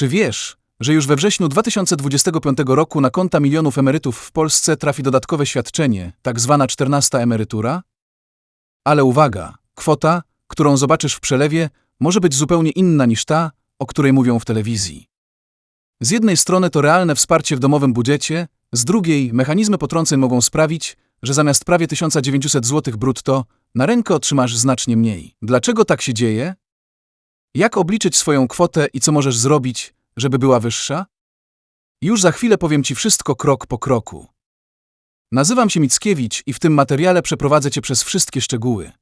Czy wiesz, że już we wrześniu 2025 roku na konta milionów emerytów w Polsce trafi dodatkowe świadczenie, tak zwana 14 emerytura? Ale uwaga, kwota, którą zobaczysz w przelewie, może być zupełnie inna niż ta, o której mówią w telewizji. Z jednej strony to realne wsparcie w domowym budżecie, z drugiej mechanizmy potrąceń mogą sprawić, że zamiast prawie 1900 zł brutto, na rękę otrzymasz znacznie mniej. Dlaczego tak się dzieje? Jak obliczyć swoją kwotę i co możesz zrobić, żeby była wyższa? Już za chwilę powiem Ci wszystko krok po kroku. Nazywam się Mickiewicz i w tym materiale przeprowadzę Cię przez wszystkie szczegóły.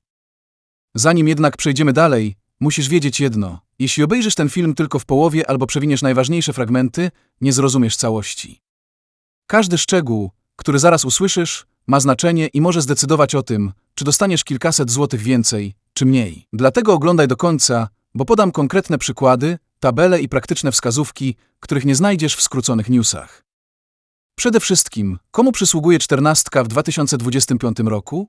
Zanim jednak przejdziemy dalej, musisz wiedzieć jedno. Jeśli obejrzysz ten film tylko w połowie albo przewiniesz najważniejsze fragmenty, nie zrozumiesz całości. Każdy szczegół, który zaraz usłyszysz, ma znaczenie i może zdecydować o tym, czy dostaniesz kilkaset złotych więcej, czy mniej. Dlatego oglądaj do końca, bo podam konkretne przykłady, tabele i praktyczne wskazówki, których nie znajdziesz w skróconych newsach. Przede wszystkim, komu przysługuje czternastka w 2025 roku?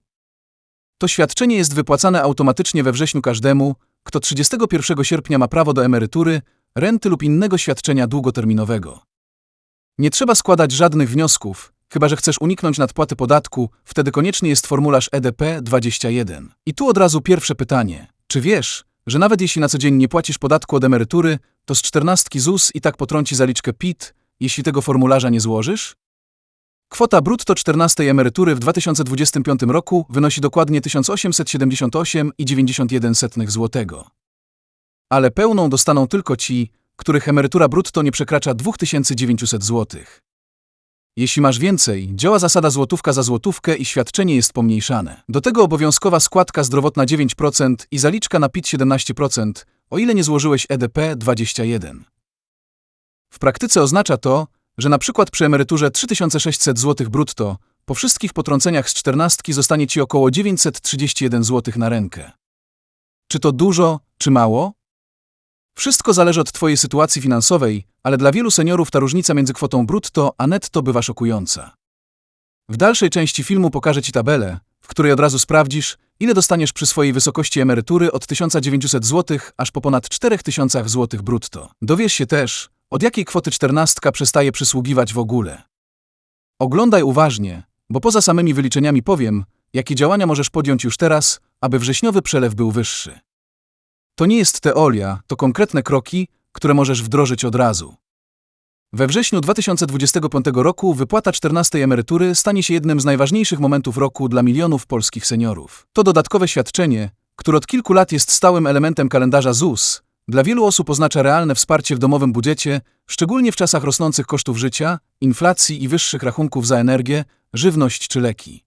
To świadczenie jest wypłacane automatycznie we wrześniu każdemu, kto 31 sierpnia ma prawo do emerytury, renty lub innego świadczenia długoterminowego. Nie trzeba składać żadnych wniosków, chyba że chcesz uniknąć nadpłaty podatku, wtedy konieczny jest formularz EDP 21. I tu od razu pierwsze pytanie. Czy wiesz, że nawet jeśli na co dzień nie płacisz podatku od emerytury, to z czternastki ZUS i tak potrąci zaliczkę PIT, jeśli tego formularza nie złożysz? Kwota brutto 14 emerytury w 2025 roku wynosi dokładnie 1878,91 zł. Ale pełną dostaną tylko ci, których emerytura brutto nie przekracza 2900 zł. Jeśli masz więcej, działa zasada złotówka za złotówkę i świadczenie jest pomniejszane. Do tego obowiązkowa składka zdrowotna 9% i zaliczka na PIT 17%, o ile nie złożyłeś E EDP 21. W praktyce oznacza to, że na przykład przy emeryturze 3600 zł brutto, po wszystkich potrąceniach z czternastki zostanie Ci około 931 zł na rękę. Czy to dużo, czy mało? Wszystko zależy od Twojej sytuacji finansowej, ale dla wielu seniorów ta różnica między kwotą brutto a netto bywa szokująca. W dalszej części filmu pokażę Ci tabelę, w której od razu sprawdzisz, ile dostaniesz przy swojej wysokości emerytury od 1900 zł aż po ponad 4000 zł brutto. Dowiesz się też, od jakiej kwoty czternastka przestaje przysługiwać w ogóle. Oglądaj uważnie, bo poza samymi wyliczeniami powiem, jakie działania możesz podjąć już teraz, aby wrześniowy przelew był wyższy. To nie jest teoria, to konkretne kroki, które możesz wdrożyć od razu. We wrześniu 2025 roku wypłata 14 emerytury stanie się jednym z najważniejszych momentów roku dla milionów polskich seniorów. To dodatkowe świadczenie, które od kilku lat jest stałym elementem kalendarza ZUS, dla wielu osób oznacza realne wsparcie w domowym budżecie, szczególnie w czasach rosnących kosztów życia, inflacji i wyższych rachunków za energię, żywność czy leki.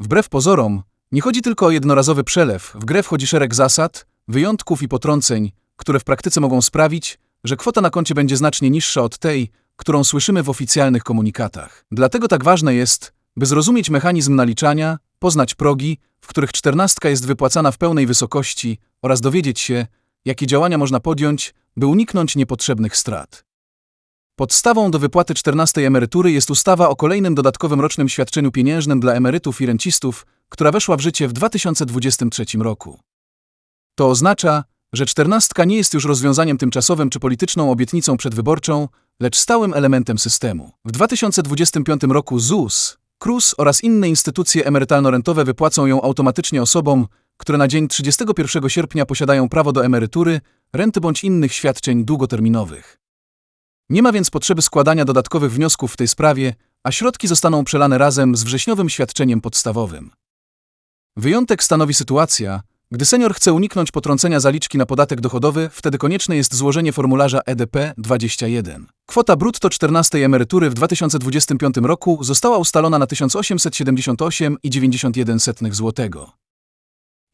Wbrew pozorom, nie chodzi tylko o jednorazowy przelew, w grę wchodzi szereg zasad, wyjątków i potrąceń, które w praktyce mogą sprawić, że kwota na koncie będzie znacznie niższa od tej, którą słyszymy w oficjalnych komunikatach. Dlatego tak ważne jest, by zrozumieć mechanizm naliczania, poznać progi, w których czternastka jest wypłacana w pełnej wysokości oraz dowiedzieć się, jakie działania można podjąć, by uniknąć niepotrzebnych strat. Podstawą do wypłaty 14 emerytury jest ustawa o kolejnym dodatkowym rocznym świadczeniu pieniężnym dla emerytów i rencistów, która weszła w życie w 2023 roku. To oznacza, że czternastka nie jest już rozwiązaniem tymczasowym czy polityczną obietnicą przedwyborczą, lecz stałym elementem systemu. W 2025 roku ZUS, KRUS oraz inne instytucje emerytalno-rentowe wypłacą ją automatycznie osobom, które na dzień 31 sierpnia posiadają prawo do emerytury, renty bądź innych świadczeń długoterminowych. Nie ma więc potrzeby składania dodatkowych wniosków w tej sprawie, a środki zostaną przelane razem z wrześniowym świadczeniem podstawowym. Wyjątek stanowi sytuacja, gdy senior chce uniknąć potrącenia zaliczki na podatek dochodowy, wtedy konieczne jest złożenie formularza E EDP 21. Kwota brutto 14 emerytury w 2025 roku została ustalona na 1878,91 zł.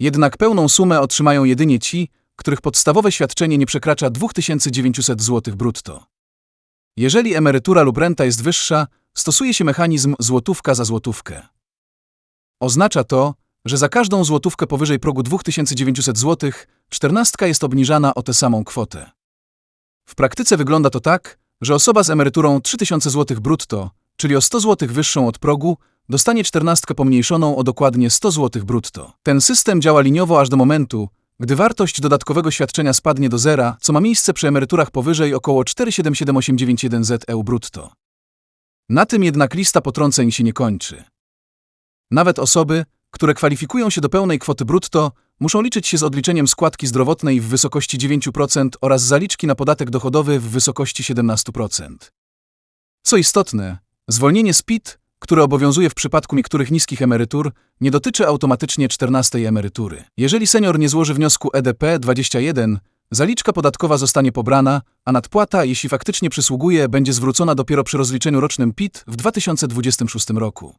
Jednak pełną sumę otrzymają jedynie ci, których podstawowe świadczenie nie przekracza 2900 zł brutto. Jeżeli emerytura lub renta jest wyższa, stosuje się mechanizm złotówka za złotówkę. Oznacza to, że za każdą złotówkę powyżej progu 2900 zł, czternastka jest obniżana o tę samą kwotę. W praktyce wygląda to tak, że osoba z emeryturą 3000 zł brutto, czyli o 100 zł wyższą od progu, dostanie czternastkę pomniejszoną o dokładnie 100 zł brutto. Ten system działa liniowo aż do momentu, gdy wartość dodatkowego świadczenia spadnie do zera, co ma miejsce przy emeryturach powyżej około 477891 ZEU brutto. Na tym jednak lista potrąceń się nie kończy. Nawet osoby, które kwalifikują się do pełnej kwoty brutto, muszą liczyć się z odliczeniem składki zdrowotnej w wysokości 9% oraz zaliczki na podatek dochodowy w wysokości 17%. Co istotne, zwolnienie z PIT, które obowiązuje w przypadku niektórych niskich emerytur, nie dotyczy automatycznie 14 emerytury. Jeżeli senior nie złoży wniosku E EDP 21, zaliczka podatkowa zostanie pobrana, a nadpłata, jeśli faktycznie przysługuje, będzie zwrócona dopiero przy rozliczeniu rocznym PIT w 2026 roku.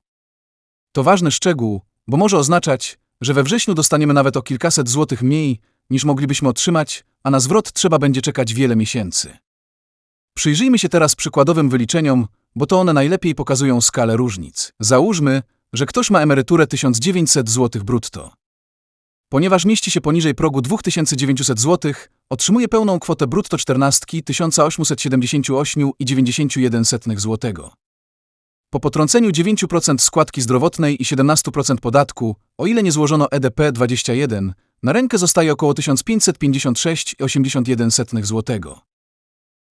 To ważny szczegół, bo może oznaczać, że we wrześniu dostaniemy nawet o kilkaset złotych mniej, niż moglibyśmy otrzymać, a na zwrot trzeba będzie czekać wiele miesięcy. Przyjrzyjmy się teraz przykładowym wyliczeniom, bo to one najlepiej pokazują skalę różnic. Załóżmy, że ktoś ma emeryturę 1900 zł brutto. Ponieważ mieści się poniżej progu 2900 zł, otrzymuje pełną kwotę brutto 14 1878,91 zł. Po potrąceniu 9% składki zdrowotnej i 17% podatku, o ile nie złożono E EDP 21, na rękę zostaje około 1556,81 zł.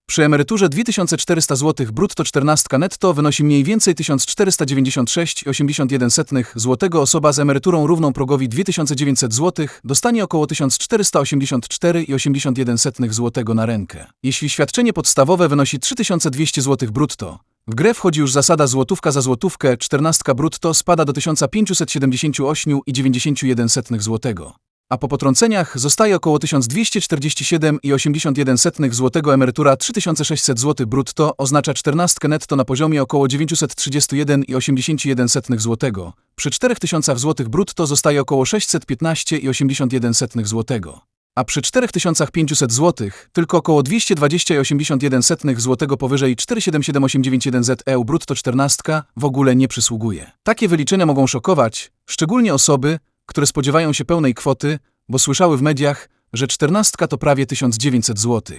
Przy emeryturze 2400 zł brutto 14 netto wynosi mniej więcej 1496,81 zł. Osoba z emeryturą równą progowi 2900 zł dostanie około 1484,81 zł na rękę. Jeśli świadczenie podstawowe wynosi 3200 zł brutto, w grę wchodzi już zasada złotówka za złotówkę, 14 brutto spada do 1578,91 zł a po potrąceniach zostaje około 1247,81 zł. Emerytura 3600 zł brutto oznacza 14 netto na poziomie około 931,81 zł. Przy 4000 zł brutto zostaje około 615,81 zł. A przy 4500 zł tylko około 220,81 zł powyżej 477891 ZEU brutto 14 w ogóle nie przysługuje. Takie wyliczenia mogą szokować, szczególnie osoby, które spodziewają się pełnej kwoty, bo słyszały w mediach, że czternastka to prawie 1900 zł.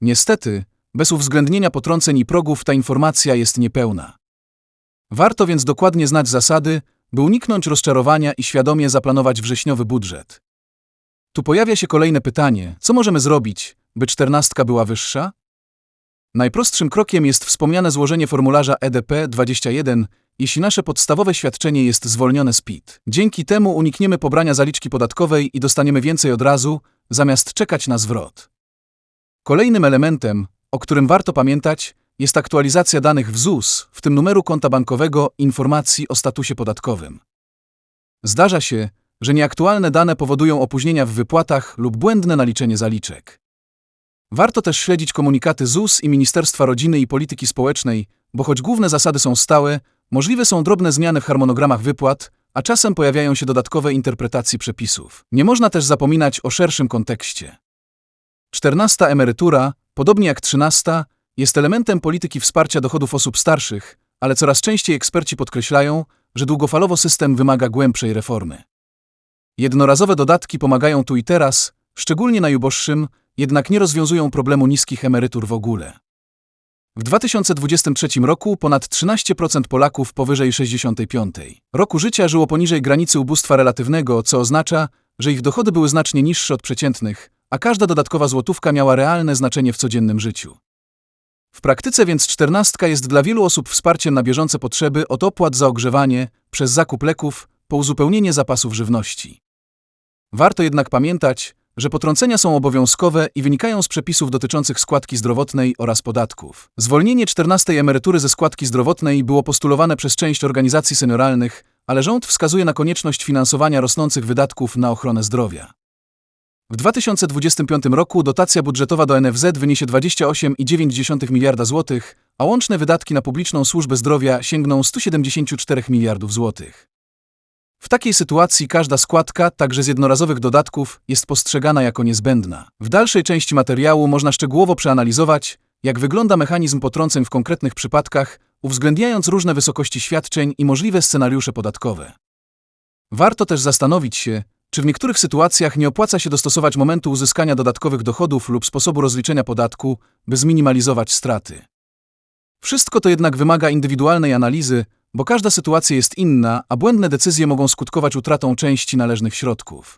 Niestety, bez uwzględnienia potrąceń i progów ta informacja jest niepełna. Warto więc dokładnie znać zasady, by uniknąć rozczarowania i świadomie zaplanować wrześniowy budżet. Tu pojawia się kolejne pytanie: co możemy zrobić, by czternastka była wyższa? Najprostszym krokiem jest wspomniane złożenie formularza E EDP 21, jeśli nasze podstawowe świadczenie jest zwolnione z PIT. Dzięki temu unikniemy pobrania zaliczki podatkowej i dostaniemy więcej od razu, zamiast czekać na zwrot. Kolejnym elementem, o którym warto pamiętać, jest aktualizacja danych w ZUS, w tym numeru konta bankowego, informacji o statusie podatkowym. Zdarza się, że nieaktualne dane powodują opóźnienia w wypłatach lub błędne naliczenie zaliczek. Warto też śledzić komunikaty ZUS i Ministerstwa Rodziny i Polityki Społecznej, bo choć główne zasady są stałe, możliwe są drobne zmiany w harmonogramach wypłat, a czasem pojawiają się dodatkowe interpretacje przepisów. Nie można też zapominać o szerszym kontekście. Czternasta emerytura, podobnie jak trzynasta, jest elementem polityki wsparcia dochodów osób starszych, ale coraz częściej eksperci podkreślają, że długofalowo system wymaga głębszej reformy. Jednorazowe dodatki pomagają tu i teraz, szczególnie najuboższym, jednak nie rozwiązują problemu niskich emerytur w ogóle. W 2023 roku ponad 13% Polaków powyżej 65 roku życia żyło poniżej granicy ubóstwa relatywnego, co oznacza, że ich dochody były znacznie niższe od przeciętnych, a każda dodatkowa złotówka miała realne znaczenie w codziennym życiu. W praktyce więc czternastka jest dla wielu osób wsparciem na bieżące potrzeby od opłat za ogrzewanie, przez zakup leków, po uzupełnienie zapasów żywności. Warto jednak pamiętać, że potrącenia są obowiązkowe i wynikają z przepisów dotyczących składki zdrowotnej oraz podatków. Zwolnienie 14 emerytury ze składki zdrowotnej było postulowane przez część organizacji senioralnych, ale rząd wskazuje na konieczność finansowania rosnących wydatków na ochronę zdrowia. W 2025 roku dotacja budżetowa do NFZ wyniesie 28,9 miliarda złotych, a łączne wydatki na publiczną służbę zdrowia sięgną 174 miliardów złotych. W takiej sytuacji każda składka, także z jednorazowych dodatków, jest postrzegana jako niezbędna. W dalszej części materiału można szczegółowo przeanalizować, jak wygląda mechanizm potrąceń w konkretnych przypadkach, uwzględniając różne wysokości świadczeń i możliwe scenariusze podatkowe. Warto też zastanowić się, czy w niektórych sytuacjach nie opłaca się dostosować momentu uzyskania dodatkowych dochodów lub sposobu rozliczenia podatku, by zminimalizować straty. Wszystko to jednak wymaga indywidualnej analizy, bo każda sytuacja jest inna, a błędne decyzje mogą skutkować utratą części należnych środków.